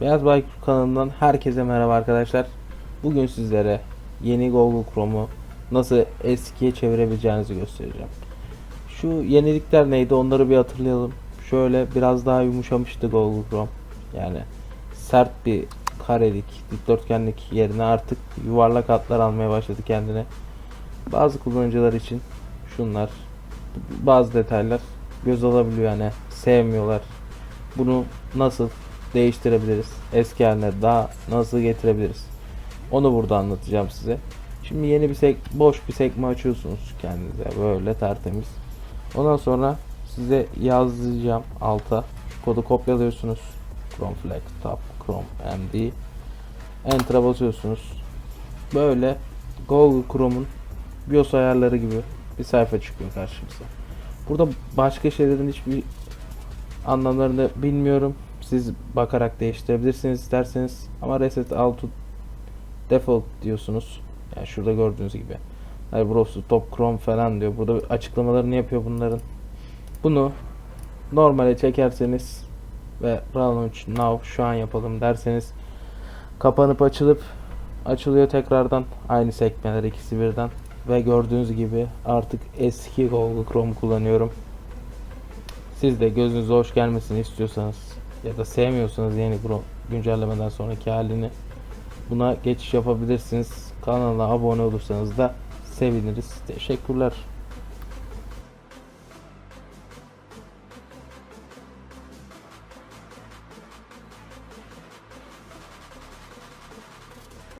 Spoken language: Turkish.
Beyaz Baykur kanalından herkese merhaba arkadaşlar. Bugün sizlere yeni Google Chrome'u nasıl eskiye çevirebileceğinizi göstereceğim. Şu yenilikler neydi onları bir hatırlayalım. Şöyle biraz daha yumuşamıştı Google Chrome. Yani sert bir karelik, dikdörtgenlik yerine artık yuvarlak hatlar almaya başladı kendine. Bazı kullanıcılar için şunlar bazı detaylar göz alabiliyor yani sevmiyorlar. Bunu nasıl değiştirebiliriz? Eski haline daha nasıl getirebiliriz? Onu burada anlatacağım size. Şimdi yeni bir sek boş bir sekme açıyorsunuz kendinize böyle tertemiz. Ondan sonra size yazacağım alta. Kodu kopyalıyorsunuz. Chrome Flex Tab Chrome MD. Enter'a basıyorsunuz. Böyle Google Chrome'un BIOS ayarları gibi bir sayfa çıkıyor karşımıza. Burada başka şeylerin hiçbir anlamlarını bilmiyorum. Siz bakarak değiştirebilirsiniz isterseniz. Ama reset all default diyorsunuz. Yani şurada gördüğünüz gibi. Hayır browser top chrome falan diyor. Burada açıklamalarını yapıyor bunların. Bunu normale çekerseniz ve launch now şu an yapalım derseniz kapanıp açılıp açılıyor tekrardan aynı sekmeler ikisi birden ve gördüğünüz gibi artık eski Google Chrome kullanıyorum. Siz de gözünüze hoş gelmesini istiyorsanız ya da sevmiyorsanız yeni Chrome güncellemeden sonraki halini buna geçiş yapabilirsiniz. Kanala abone olursanız da seviniriz. Teşekkürler.